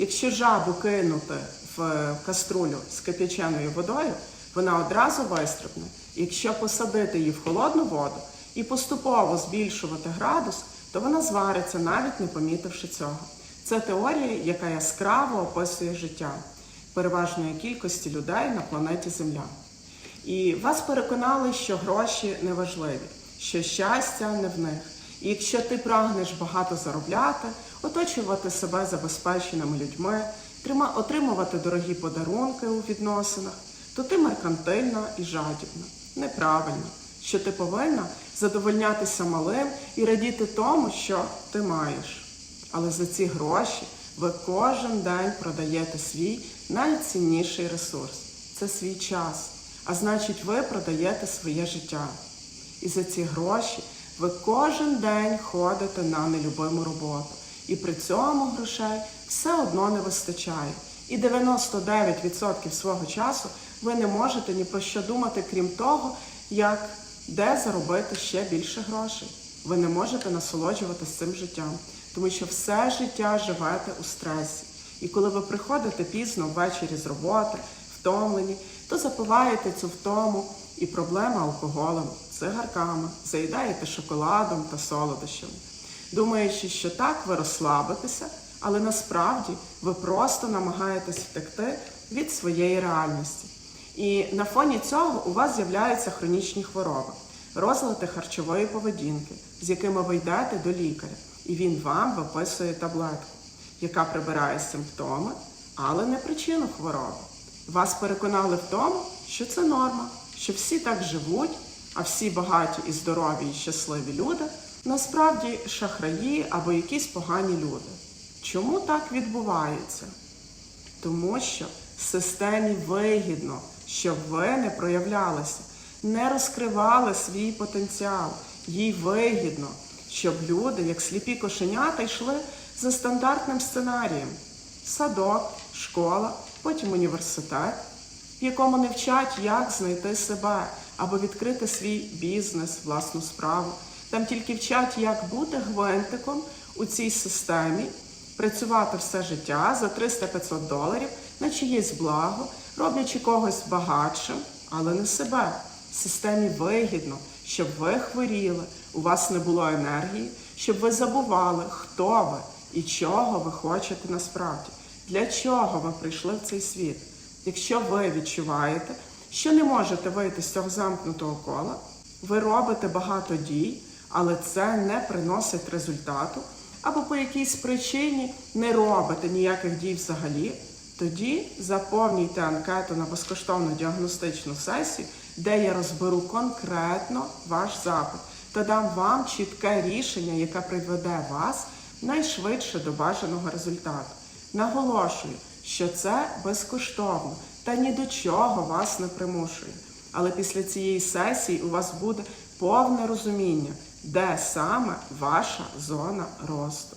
Якщо жабу кинути в каструлю з кип'яченою водою, вона одразу вистрибне. Якщо посадити її в холодну воду і поступово збільшувати градус, то вона звариться, навіть не помітивши цього. Це теорія, яка яскраво описує життя переважної кількості людей на планеті Земля. І вас переконали, що гроші не важливі, що щастя не в них. І якщо ти прагнеш багато заробляти, оточувати себе забезпеченими людьми, отримувати дорогі подарунки у відносинах, то ти меркантильна і жадібна. Неправильно, що ти повинна задовольнятися малим і радіти тому, що ти маєш. Але за ці гроші ви кожен день продаєте свій найцінніший ресурс це свій час. А значить, ви продаєте своє життя. І за ці гроші ви кожен день ходите на нелюбиму роботу. І при цьому грошей все одно не вистачає. І 99% свого часу ви не можете ні про що думати, крім того, як де заробити ще більше грошей. Ви не можете насолоджуватися цим життям, тому що все життя живете у стресі. І коли ви приходите пізно ввечері з роботи, втомлені, то запиваєте цю втому і проблема алкоголем, цигарками, заїдаєте шоколадом та солодощами, думаючи, що так ви розслабитеся, але насправді ви просто намагаєтесь втекти від своєї реальності. І на фоні цього у вас з'являються хронічні хвороби, розлади харчової поведінки, з якими ви йдете до лікаря, і він вам виписує таблетку, яка прибирає симптоми, але не причину хвороби. Вас переконали в тому, що це норма, що всі так живуть, а всі багаті і здорові і щасливі люди насправді шахраї або якісь погані люди. Чому так відбувається? Тому що системі вигідно, щоб ви не проявлялися, не розкривали свій потенціал. Їй вигідно, щоб люди, як сліпі кошенята, йшли за стандартним сценарієм: садок, школа, потім університет, в якому не вчать, як знайти себе або відкрити свій бізнес, власну справу. Там тільки вчать, як бути гвинтиком у цій системі, працювати все життя за 300-500 доларів на чиєсь благо, роблячи когось багатшим, але не себе. Системі вигідно, щоб ви хворіли, у вас не було енергії, щоб ви забували, хто ви і чого ви хочете насправді, для чого ви прийшли в цей світ. Якщо ви відчуваєте, що не можете вийти з цього замкнутого кола, ви робите багато дій, але це не приносить результату, або по якійсь причині не робите ніяких дій взагалі, тоді заповнюйте анкету на безкоштовну діагностичну сесію, де я розберу конкретно ваш запит та дам вам чітке рішення, яке приведе вас найшвидше до бажаного результату. Наголошую, що це безкоштовно та ні до чого вас не примушує. Але після цієї сесії у вас буде повне розуміння, де саме ваша зона росту.